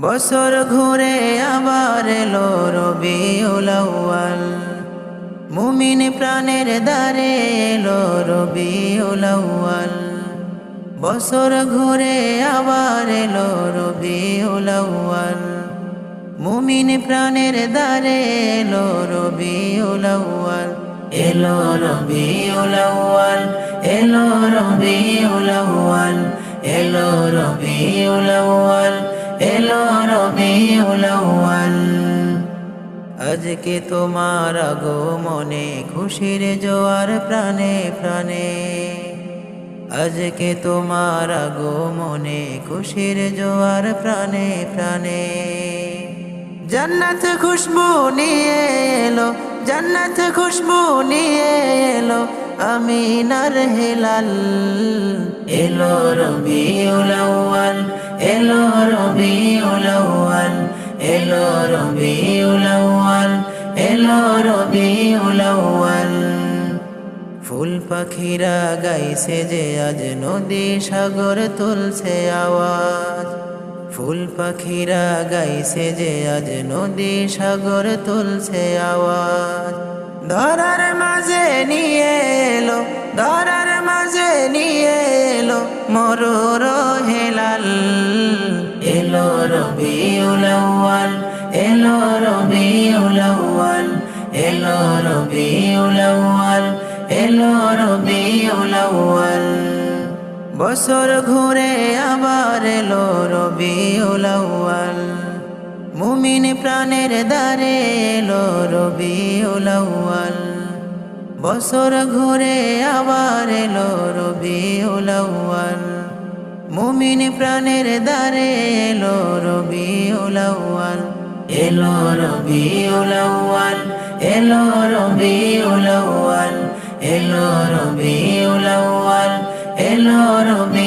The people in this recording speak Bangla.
বছর ঘুরে আবার এলো রবিউল আউয়াল। মুমিন প্রাণের দ্বারে এলো রবিউল আউয়াল। বছর ঘুরে আবার এলো রবিউল আউয়াল। মুমিন প্রাণের দ্বারে এলো রবিউল আউয়াল। এলো রবিউল আউয়াল, এলো রবিউল আউয়াল, এলো রবিউল আউয়াল। এলো রবিউল আজকে তোমার আগমনে খুশির জোয়ার প্রাণে প্রাণে। আজকে তোমার আগমনে খুশির জোয়ার প্রাণে প্রাণে। জান্নাত খুশবু নিয়ে এলো, জান্নাত খুশবু নিয়ে এলো, আমিনার হেলাল। এলো রবিউল আউয়াল, এলো রবিউল আউয়াল। এলো রবিউল আউয়াল, এলো রবিউল আউয়াল। ফুল পাখিরা গাইছে যে আজ নদী সাগর তুলছে আওয়াজ। ফুল পাখিরা গাইছে যে আজ নদী সাগর তুলছে আওয়াজ। ধরার মাঝে নিয়ে এলো, ধরার মাঝে নিয়ে এলো মরুর হেলাল। এলো রবিউল আউয়াল এলো বছর ঘুরে আবার এলো রবিউল আউয়াল। মুমিন প্রাণের দ্বারে এলো রবিউল আউয়াল। বছর ঘুরে আবার এলো রবিউল আউয়াল। মুমিন প্রাণের দ্বারে এলো রবিউল আউয়াল। এলো রবিউল আউয়াল এলো রবিউল আউয়াল এলো রবিউল আউয়াল এলো রবি